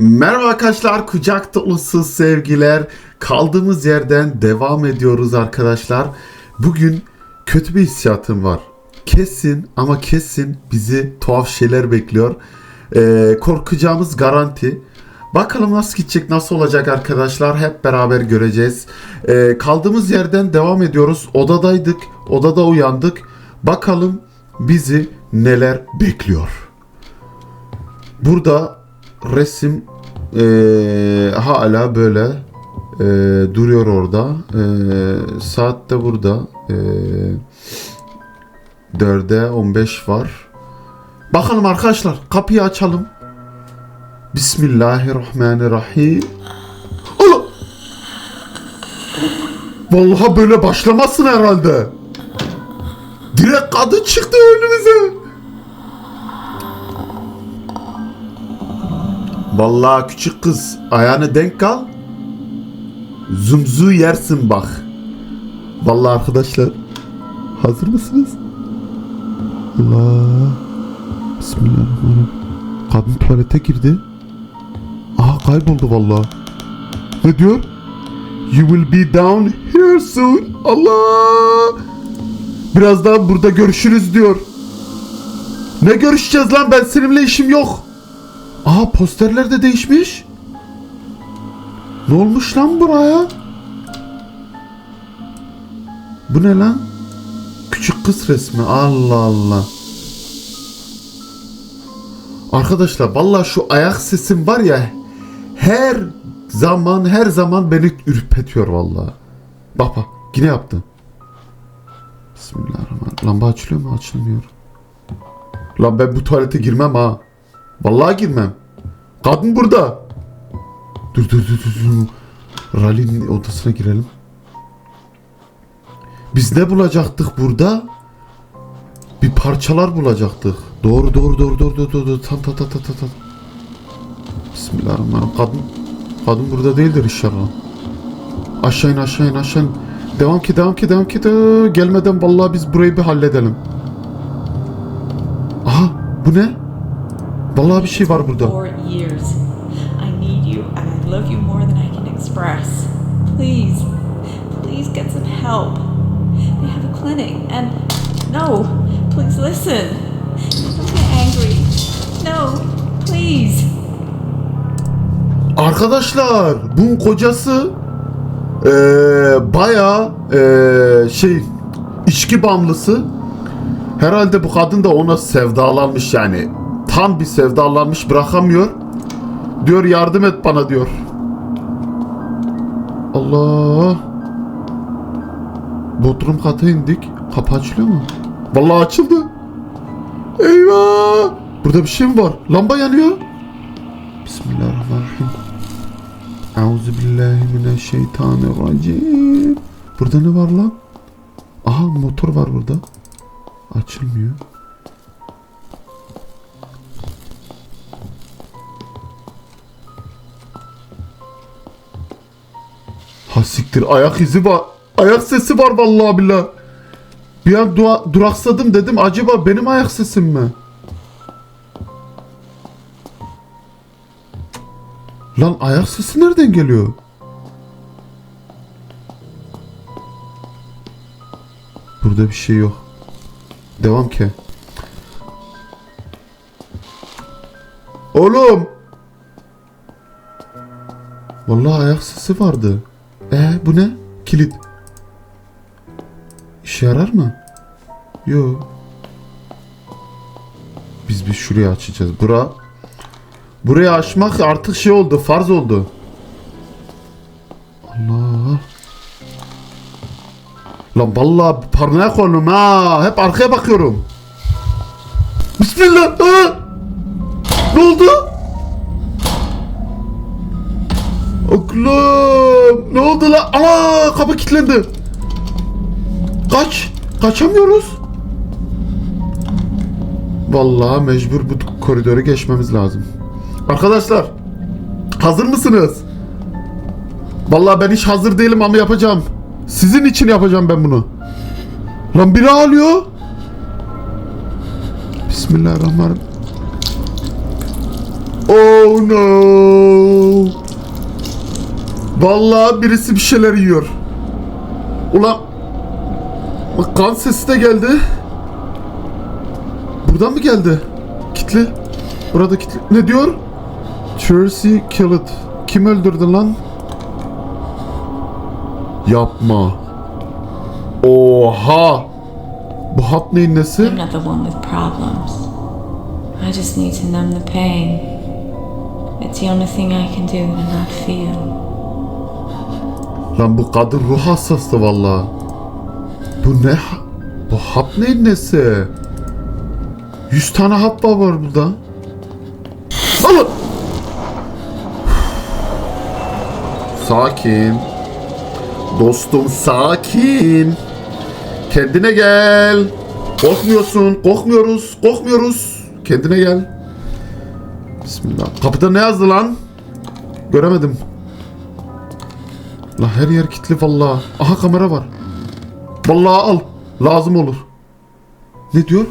Merhaba arkadaşlar, kucak dolusu sevgiler. Kaldığımız yerden devam ediyoruz arkadaşlar. Bugün kötü bir hissiyatım var. Kesin ama kesin bizi tuhaf şeyler bekliyor. Ee, korkacağımız garanti. Bakalım nasıl gidecek, nasıl olacak arkadaşlar hep beraber göreceğiz. Ee, kaldığımız yerden devam ediyoruz. Odadaydık, odada uyandık. Bakalım bizi neler bekliyor. Burada resim eee, hala böyle eee, duruyor orada. Eee, saat de burada. Eee 4'e 15 var. Bakalım arkadaşlar kapıyı açalım. Bismillahirrahmanirrahim. Allah! Vallahi böyle başlamasın herhalde. Direkt kadın çıktı önümüze. Vallahi küçük kız ayağını denk al. Zumzu yersin bak. Vallahi arkadaşlar hazır mısınız? Allah. Bismillahirrahmanirrahim. Kadın tuvalete girdi. Aha kayboldu vallahi. Ne diyor? You will be down here soon. Allah. Birazdan burada görüşürüz diyor. Ne görüşeceğiz lan ben seninle işim yok. Aha posterler de değişmiş. Ne olmuş lan buraya? Bu ne lan? Küçük kız resmi. Allah Allah. Arkadaşlar vallahi şu ayak sesim var ya her zaman her zaman beni ürpetiyor vallahi. Bak bak yine yaptı. Bismillahirrahmanirrahim. Lamba açılıyor mu? Açılmıyor. Lan ben bu tuvalete girmem ha. Vallahi girmem. Kadın burada. Dur dur dur dur. dur. Rally'nin odasına girelim. Biz ne bulacaktık burada? Bir parçalar bulacaktık. Doğru doğru doğru doğru doğru doğru. tam tam tam tam. tam. Bismillahirrahmanirrahim. Kadın kadın burada değildir inşallah. Aşağı in aşağı in aşağı in. Devam ki devam ki devam ki. de- Gelmeden vallahi biz burayı bir halledelim. Aha bu ne? Vallahi bir şey var burada. four years. I need you and I love you more than I can express. Please, please get some help. They have a clinic and no, please listen. Don't get angry. No, please. Arkadaşlar bunun kocası eee bayağı eee, şey içki bağımlısı. Herhalde bu kadın da ona sevdalanmış yani. Tam bir sevdalanmış bırakamıyor. Diyor yardım et bana diyor. Allah. Bodrum kata indik. Kapı açılıyor mu? Vallahi açıldı. Eyvah. Burada bir şey mi var? Lamba yanıyor. Bismillahirrahmanirrahim. Euzu billahi mineşşeytanirracim. Burada ne var lan? Aha motor var burada. Açılmıyor. Siktir ayak izi var. Ayak sesi var vallahi billah. Bir an dua- duraksadım dedim acaba benim ayak sesim mi? Lan ayak sesi nereden geliyor? Burada bir şey yok. Devam ki. Oğlum. Vallahi ayak sesi vardı. E bu ne? Kilit. İşe yarar mı? Yok. Biz bir şurayı açacağız. Bura Burayı açmak artık şey oldu, farz oldu. Allah. Lan vallahi parmağı koydum ha. Hep arkaya bakıyorum. Bismillah. Ha! Ne oldu? Oğlum. Ne oldu lan? Ana kapı kilitlendi. Kaç. Kaçamıyoruz. Vallahi mecbur bu koridoru geçmemiz lazım. Arkadaşlar hazır mısınız? Vallahi ben hiç hazır değilim ama yapacağım. Sizin için yapacağım ben bunu. Lan biri ağlıyor. Bismillahirrahmanirrahim. Oh no. Vallahi birisi bir şeyler yiyor. Ulan bak kan sesi de geldi. Buradan mı geldi? Kitli. Burada kitli. Ne diyor? Tracy killed. Kim öldürdü lan? Yapma. Oha. Bu hap neyin nesi? I'm not the one with problems. I just need to numb the pain. It's the only thing I can do to not feel. Lan bu kadın ruh hastası valla. Bu ne? Bu hap neyin nesi? 100 tane hap var burada. Allah! Sakin. Dostum sakin. Kendine gel. Korkmuyorsun. Korkmuyoruz. Korkmuyoruz. Kendine gel. Bismillah. Kapıda ne yazdı lan? Göremedim. La her yer kilitli vallahi. Aha kamera var. Vallahi al. Lazım olur. Ne diyor?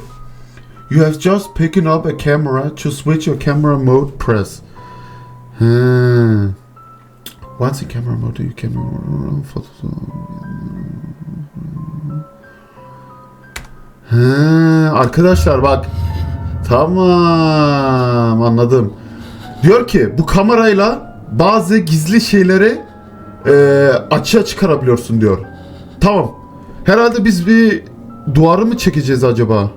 You have just picked up a camera. To switch your camera mode, press. He. Once in camera mode, you can photos. Arkadaşlar bak. Tamam anladım. Diyor ki bu kamerayla bazı gizli şeyleri e, açığa çıkarabiliyorsun diyor. Tamam. Herhalde biz bir duvarı mı çekeceğiz acaba?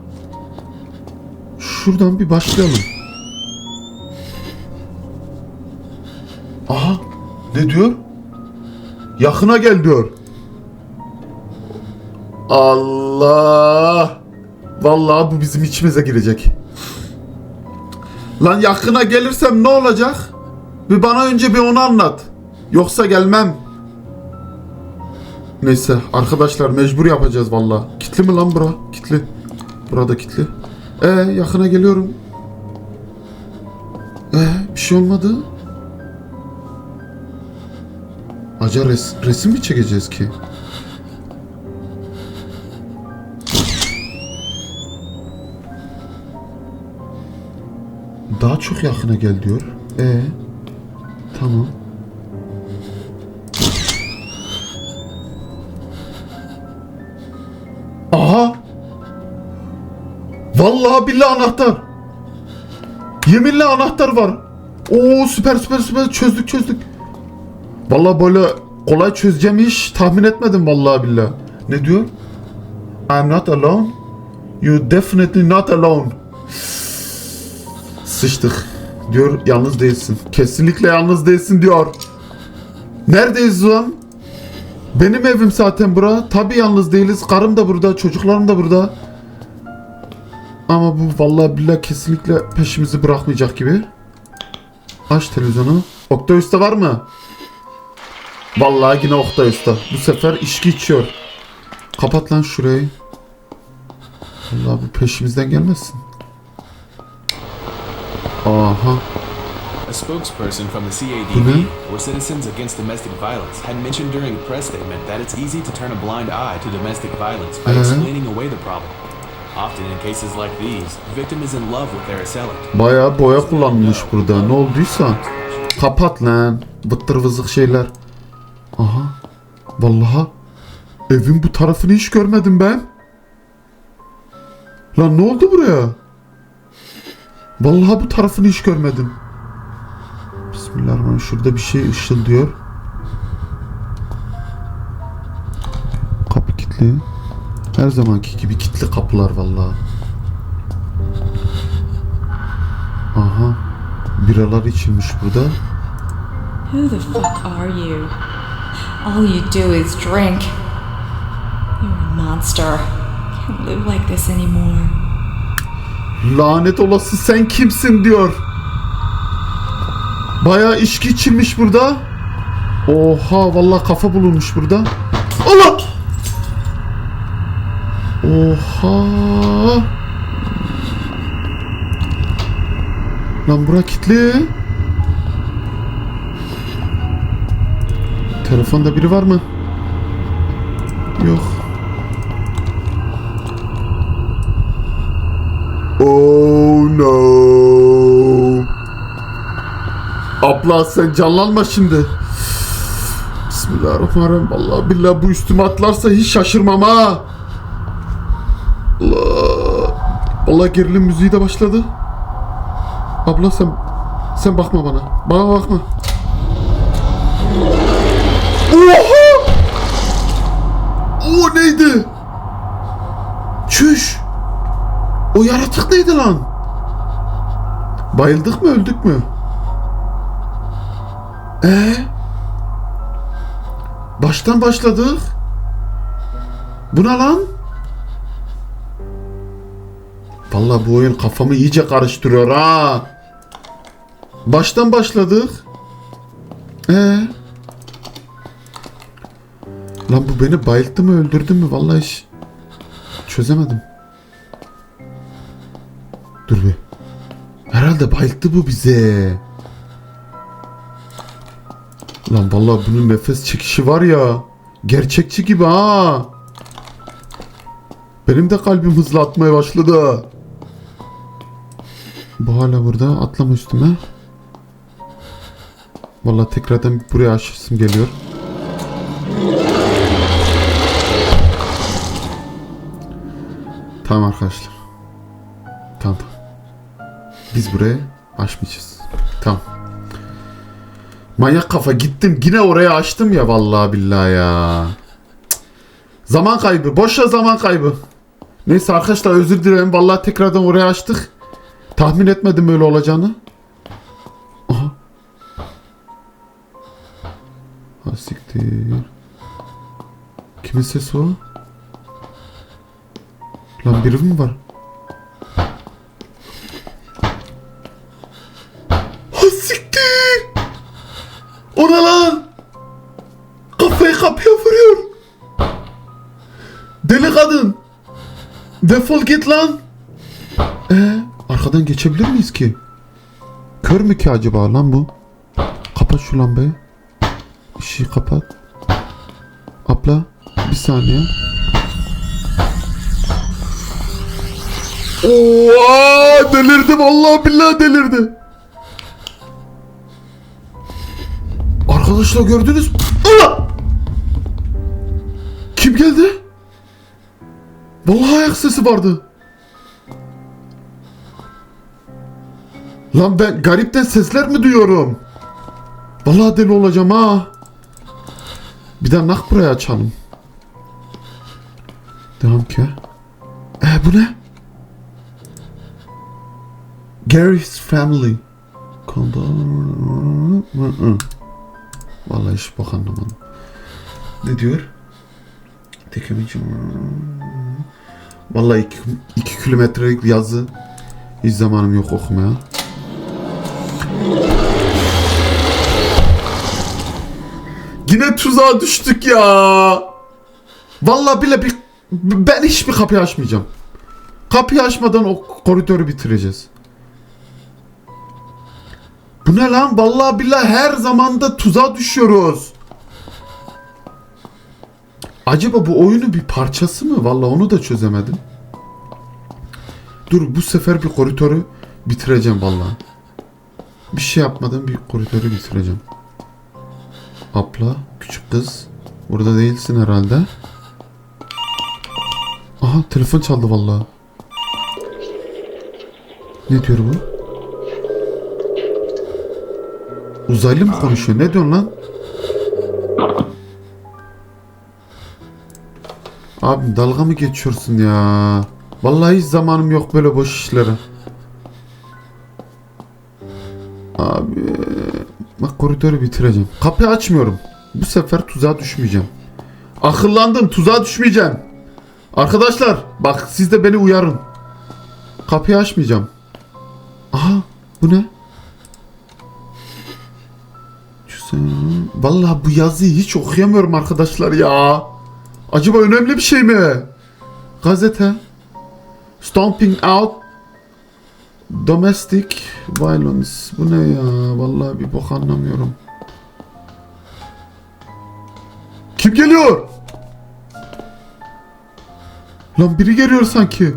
Şuradan bir başlayalım. Aha. Ne diyor? Yakına gel diyor. Allah. Vallahi bu bizim içimize girecek. Lan yakına gelirsem ne olacak? Bir bana önce bir onu anlat. Yoksa gelmem. Neyse arkadaşlar mecbur yapacağız valla. Kitli mi lan bura? Kitli. Burada kitli. Ee yakına geliyorum. Ee bir şey olmadı. Acaba res- resim mi çekeceğiz ki? Daha çok yakına gel diyor. Ee tamam. Vallahi billahi anahtar. Yeminle anahtar var. Oo süper süper süper çözdük çözdük. Vallahi böyle kolay çözeceğim iş tahmin etmedim vallahi billahi. Ne diyor? I'm not alone. You definitely not alone. Sıçtık. Diyor yalnız değilsin. Kesinlikle yalnız değilsin diyor. Neredeyiz lan? Benim evim zaten bura. Tabi yalnız değiliz. Karım da burada, çocuklarım da burada. Ama bu vallahi billahi kesinlikle peşimizi bırakmayacak gibi. Aç televizyonu. Oktay Usta var mı? Vallahi yine Oktay Usta. Bu sefer içki içiyor. Kapat lan şurayı. Vallahi bu peşimizden gelmesin. Aha. A spokesperson from the. CADV, or Citizens Against Domestic Violence, had mentioned during a press statement that it's easy to turn a blind eye to domestic violence by Mhm. explaining away the problem. Often in cases like these, the victim is in love with their assailant. Bayağı boya kullanmış burada. Ne olduysa. Kapat lan. Vıttır vızık şeyler. Aha. Vallahi. Evin bu tarafını hiç görmedim ben. Lan ne oldu buraya? Vallahi bu tarafını hiç görmedim. Bismillahirrahmanirrahim. Şurada bir şey ışıldıyor. Kapı kilitli. Her zamanki gibi kilitli kapılar vallahi. Aha. Biralar içilmiş burada. Who the fuck are you? All you do is drink. You're a monster. Can't live like this anymore. Lanet olası sen kimsin diyor. Bayağı içki içilmiş burada. Oha vallahi kafa bulunmuş burada. Allah! Oha! Lan bura kilitli. Telefonda biri var mı? Yok. Oh no. abla sen canlanma şimdi. Bismillahirrahmanirrahim. Vallahi billahi bu üstüme atlarsa hiç şaşırmam ha. Allah. Vallahi gerilim müziği de başladı. Abla sen sen bakma bana. Bana bakma. Oha! O neydi? Çüş. O yaratık neydi lan? Bayıldık mı öldük mü? Ee? Baştan başladık. Bu ne lan? Vallahi bu oyun kafamı iyice karıştırıyor ha. Baştan başladık. Ee? Lan bu beni bayılttı mı öldürdü mü? Vallahi hiç çözemedim. Dur bir. Herhalde bayılttı bu bize. Lan vallahi bunun nefes çekişi var ya. Gerçekçi gibi ha. Benim de kalbim hızlı atmaya başladı. Bu hala burada. Atlama üstüme. Vallahi tekrardan buraya aşısım geliyor. Tamam arkadaşlar. Tamam tamam. Biz buraya açmayacağız. Tamam. Manyak kafa gittim yine oraya açtım ya vallahi billahi ya. Zaman kaybı. Boşa zaman kaybı. Neyse arkadaşlar özür dilerim. Vallahi tekrardan oraya açtık. Tahmin etmedim öyle olacağını. Aha. Ha siktir. Kimin sesi o? Lan biri mi var? Ha siktir! Lan? Kafayı kapıya. Deli kadın. Defol git lan. Ee, arkadan geçebilir miyiz ki? Kör mü ki acaba lan bu? Kapat şu lambayı. Işığı kapat. Abla bir saniye. Oha delirdim Allah billahi delirdi. Arkadaşlar gördünüz mü? Kim geldi? Vallahi ayak sesi vardı. Lan ben garipten sesler mi duyuyorum? Vallahi deli olacağım ha. Bir daha nak buraya açalım. Devam ki. E bu ne? Gary's Family. Vallahi hiç bak anlamadım. Ne diyor? Tekemici. Vallahi iki, iki kilometrelik yazı hiç zamanım yok okumaya. Yine tuzağa düştük ya. Vallahi bile bir ben hiçbir kapıyı açmayacağım. Kapıyı açmadan o koridoru bitireceğiz. Bu ne lan? Vallahi billahi her zamanda tuzağa düşüyoruz. Acaba bu oyunun bir parçası mı? Vallahi onu da çözemedim. Dur bu sefer bir koridoru bitireceğim vallahi. Bir şey yapmadan bir koridoru bitireceğim. Abla, küçük kız. Burada değilsin herhalde. Aha telefon çaldı vallahi. Ne diyor bu? Uzaylı mı konuşuyor? Ne diyorsun lan? Abi dalga mı geçiyorsun ya? Vallahi hiç zamanım yok böyle boş işlere. Abi bak koridoru bitireceğim. Kapıyı açmıyorum. Bu sefer tuzağa düşmeyeceğim. Akıllandım tuzağa düşmeyeceğim. Arkadaşlar bak siz de beni uyarın. Kapıyı açmayacağım. Aha bu ne? Vallahi bu yazıyı hiç okuyamıyorum arkadaşlar ya. Acaba önemli bir şey mi? Gazete. Stomping out. Domestic violence. Bu ne ya? Vallahi bir bok anlamıyorum. Kim geliyor? Lan biri geliyor sanki.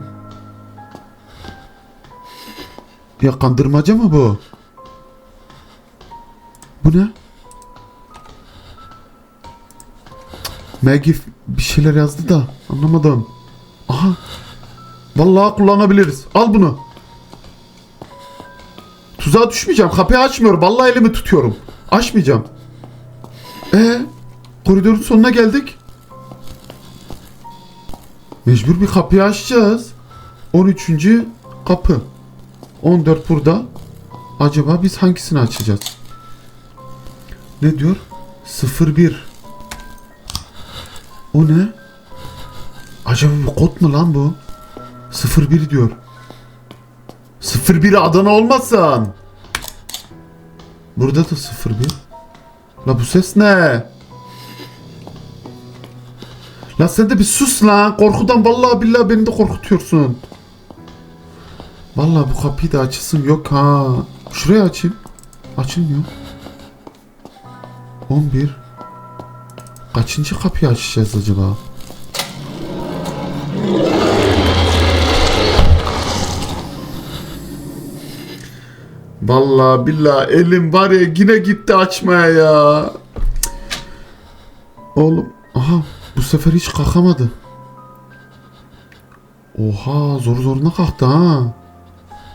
Ya kandırmaca mı bu? Bu ne? Maggie bir şeyler yazdı da anlamadım. Aha. Vallahi kullanabiliriz. Al bunu. Tuzağa düşmeyeceğim. Kapıyı açmıyorum. Vallahi elimi tutuyorum. Açmayacağım. E koridorun sonuna geldik. Mecbur bir kapıyı açacağız. 13. kapı. 14 burada. Acaba biz hangisini açacağız? Ne diyor? 01. O ne? Acaba bir kod mu lan bu? 01 diyor. 01 Adana olmasın. Burada da 01. La bu ses ne? La sen de bir sus lan. Korkudan vallahi billahi beni de korkutuyorsun. Vallahi bu kapıyı da açısım yok ha. Şurayı açayım. Açılmıyor. 11. Kaçıncı kapıyı açacağız acaba? Vallahi billahi elim var ya yine gitti açmaya ya. Oğlum aha bu sefer hiç kalkamadı. Oha zor zoruna kalktı ha.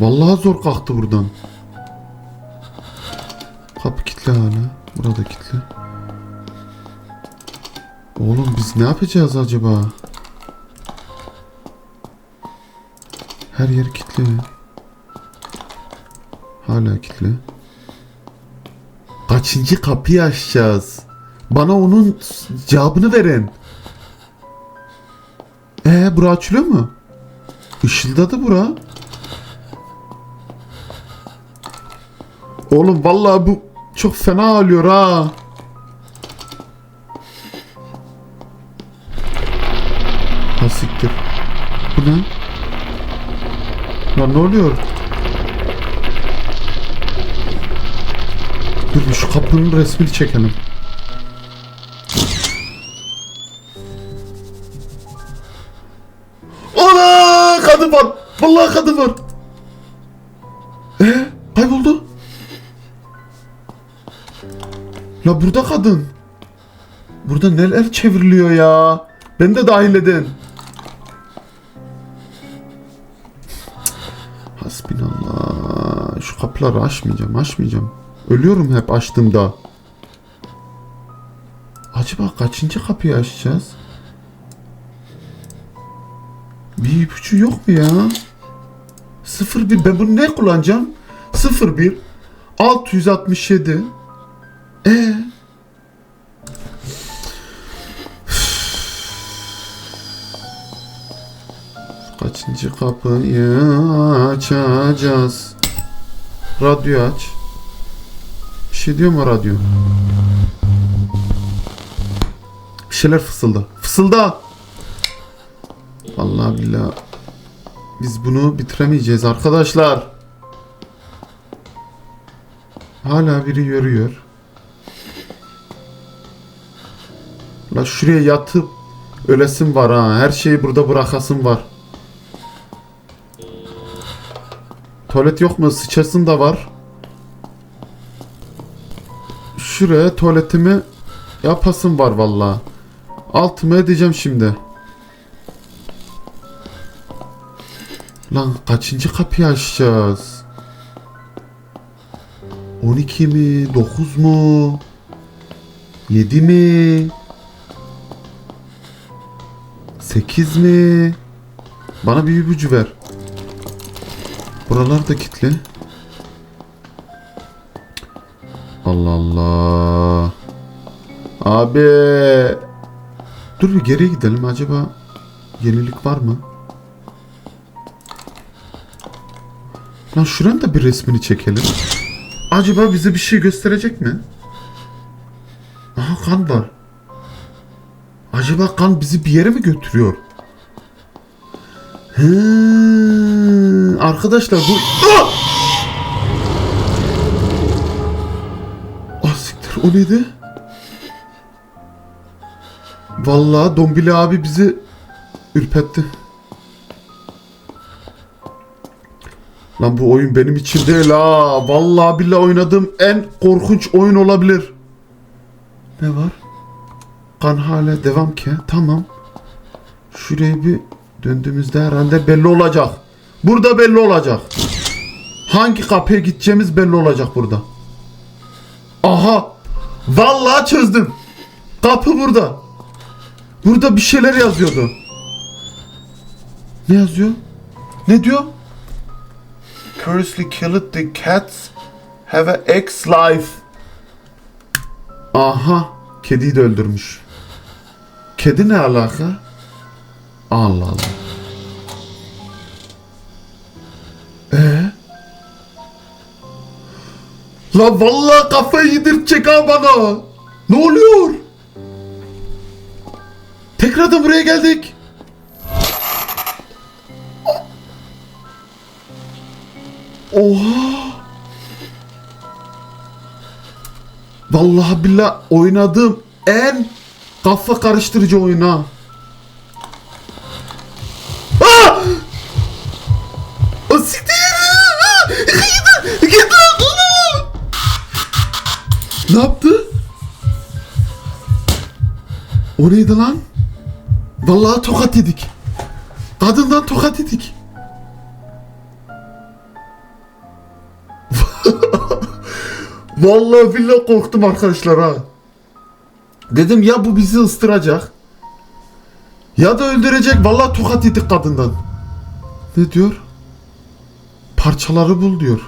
Vallahi zor kalktı buradan. Kapı kilitli hala. Burada kilitli. Oğlum biz ne yapacağız acaba? Her yer kilitli. Hala kilitli. Kaçıncı kapıyı açacağız? Bana onun cevabını verin. Ee bura açılıyor mu? Işıldadı bura. Oğlum vallahi bu çok fena ağlıyor ha. Ha siktir. Bu ne? Lan ne oluyor? Dur şu kapının resmini çekelim. Ana kadın var. Vallahi kadın var. Ee, kayboldu. La burada kadın. Burada neler çevriliyor ya. Beni de dahil edin. Hasbinallah. Şu kapıları açmayacağım, açmayacağım. Ölüyorum hep açtığımda. Acaba kaçıncı kapıyı açacağız? Bir ipucu yok mu ya? 01 ben bunu ne kullanacağım? 01 667 E Kaçıncı kapıyı açacağız? Radyo aç. Şey diyor mu radyo? Bir şeyler fısılda. Fısılda! Vallahi billahi. Biz bunu bitiremeyeceğiz arkadaşlar. Hala biri yürüyor. La şuraya yatıp ölesim var ha. Her şeyi burada bırakasım var. Tuvalet yok mu? Sıçasın da var. Şuraya tuvaletimi yapasım var vallahi. Altıma edeceğim şimdi. Lan kaçıncı kapıyı açacağız? 12 mi? 9 mu? 7 mi? 8 mi? Bana bir ipucu ver. Buralar da kilitli. Allah Allah. Abi. Dur bir geriye gidelim. Acaba yenilik var mı? Lan şuranın da bir resmini çekelim. Acaba bize bir şey gösterecek mi? Aha kan var. Acaba kan bizi bir yere mi götürüyor? He, arkadaşlar bu... Ah! O neydi? Vallahi Dombili abi bizi ürpetti. Lan bu oyun benim için değil ha. Vallahi billahi oynadığım en korkunç oyun olabilir. Ne var? Kan hala devam ki. Tamam. Şuraya bir döndüğümüzde herhalde belli olacak. Burada belli olacak. Hangi kapıya gideceğimiz belli olacak burada. Aha. Vallahi çözdüm. Kapı burada. Burada bir şeyler yazıyordu. Ne yazıyor? Ne diyor? Curiously killed the cats have a ex life. Aha. Kediyi de öldürmüş. Kedi ne alaka? Allah Allah. La vallahi kafayı yedirtecek ha bana. Ne oluyor? Tekrardan buraya geldik. Oha. Vallahi billah oynadığım en kafa karıştırıcı oyun ha. O neydi lan? Vallahi tokat yedik. Kadından tokat yedik. Vallahi billahi korktum arkadaşlar ha. Dedim ya bu bizi ıstıracak. Ya da öldürecek. Vallahi tokat yedik kadından. Ne diyor? Parçaları bul diyor.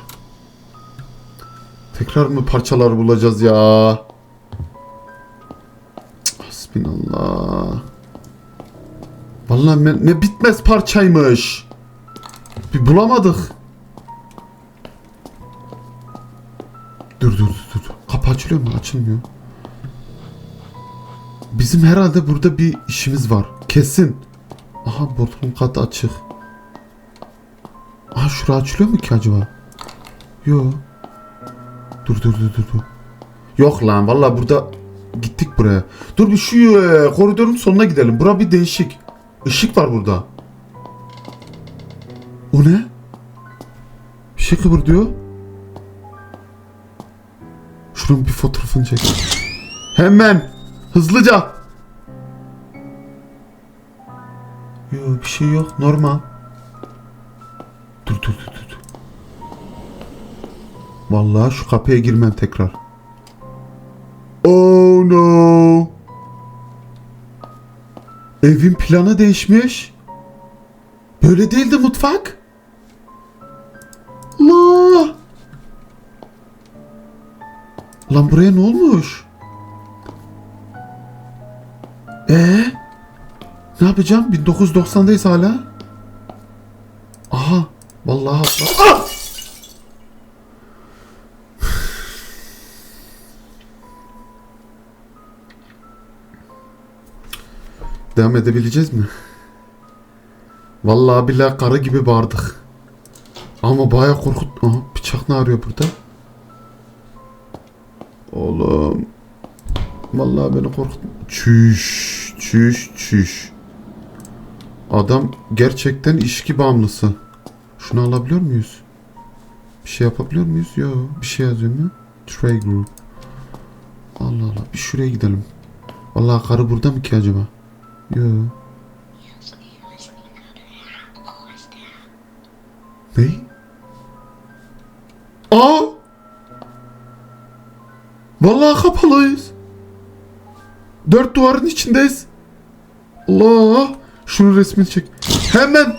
Tekrar mı parçalar bulacağız ya? Hasbinallah. Vallahi ne, ne bitmez parçaymış. Bir bulamadık. Dur dur dur dur. Kapı açılıyor mu? Açılmıyor. Bizim herhalde burada bir işimiz var. Kesin. Aha bodrum kat açık. Aha şura açılıyor mu ki acaba? Yo. Dur dur dur. dur. Yok lan valla burada gittik buraya. Dur bir şu e, koridorun sonuna gidelim. Bura bir değişik. Işık var burada. O ne? Bir şey kıvırdıyor. Şunun bir fotoğrafını çek. Hemen. Hızlıca. Yok bir şey yok. Normal. Dur dur dur. dur. Vallahi şu kapıya girmem tekrar. Oh no. Evin planı değişmiş. Böyle değildi mutfak. Allah. Lan buraya ne olmuş? Ee? Ne yapacağım? 1990'dayız hala. Aha. Vallahi. Ah! Devam edebileceğiz mi? Vallahi billahi karı gibi bağırdık. Ama baya korkut... Aha bıçak ne arıyor burada? Oğlum. Vallahi beni korkut... Çüş, çüş, çüş. Adam gerçekten işki bağımlısı. Şunu alabiliyor muyuz? Bir şey yapabiliyor muyuz? Yok. Bir şey yazıyor mu? Tray group. Allah Allah. Bir şuraya gidelim. Vallahi karı burada mı ki acaba? Yok. Ne? Aa! Vallahi kapalıyız. Dört duvarın içindeyiz. Allah! Şunun resmini çek. Hemen!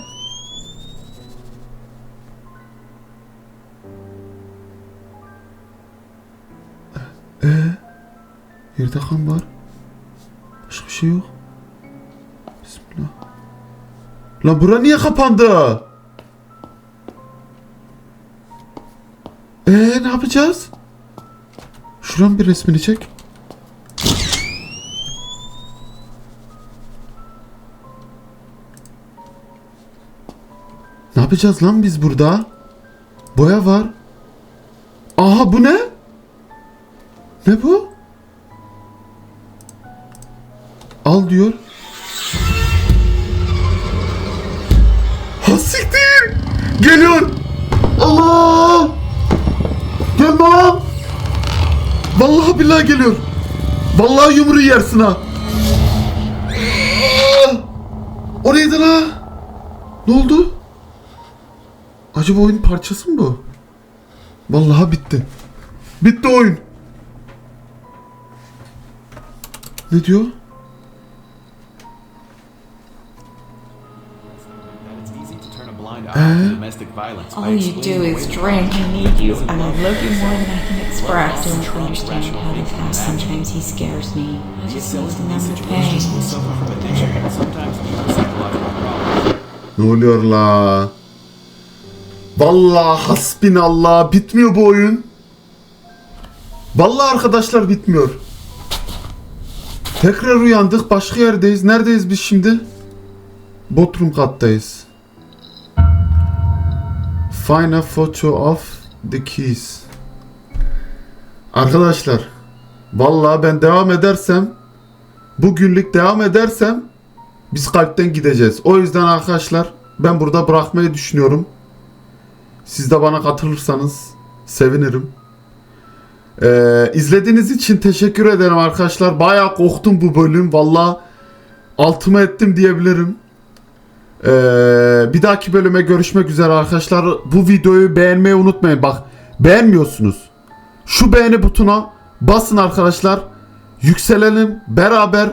Ee, yerde kan var. Başka bir şey yok. Bismillah. Lan bura niye kapandı? Ee ne yapacağız? Şuranın bir resmini çek. Ne yapacağız lan biz burada? Boya var. Aha bu ne? Ne bu? Al diyor. Ha siktir. Geliyor. Allah! Gelme lan! Vallahi billahi geliyor. Vallahi yumruğu yersin ha. Aa! O neydi la? Ne oldu? Acaba oyun parçası mı bu? Vallahi bitti. Bitti oyun. Ne diyor? To domestic violence. All you do is drink. I need you, and I love you more than I can express. Love Don't understand how to fast. Sometimes he scares me. I just need to numb the pain. Ne oluyor la? Vallahi hasbinallah bitmiyor bu oyun. Vallahi arkadaşlar bitmiyor. Tekrar uyandık başka yerdeyiz. Neredeyiz biz şimdi? Bodrum kattayız. Find a photo of the keys. Arkadaşlar vallahi ben devam edersem bugünlük devam edersem biz kalpten gideceğiz. O yüzden arkadaşlar ben burada bırakmayı düşünüyorum. Siz de bana katılırsanız sevinirim. Ee, izlediğiniz için teşekkür ederim arkadaşlar. Bayağı korktum bu bölüm. Valla altıma ettim diyebilirim. Ee, bir dahaki bölüme görüşmek üzere arkadaşlar. Bu videoyu beğenmeyi unutmayın. Bak beğenmiyorsunuz. Şu beğeni butonuna basın arkadaşlar. Yükselelim beraber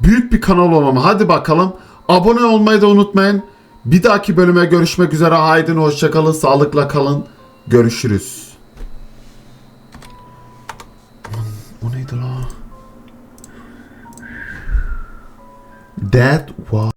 büyük bir kanal olalım. Hadi bakalım. Abone olmayı da unutmayın. Bir dahaki bölüme görüşmek üzere. Haydi hoşçakalın. Sağlıkla kalın. Görüşürüz. O neydi la? That was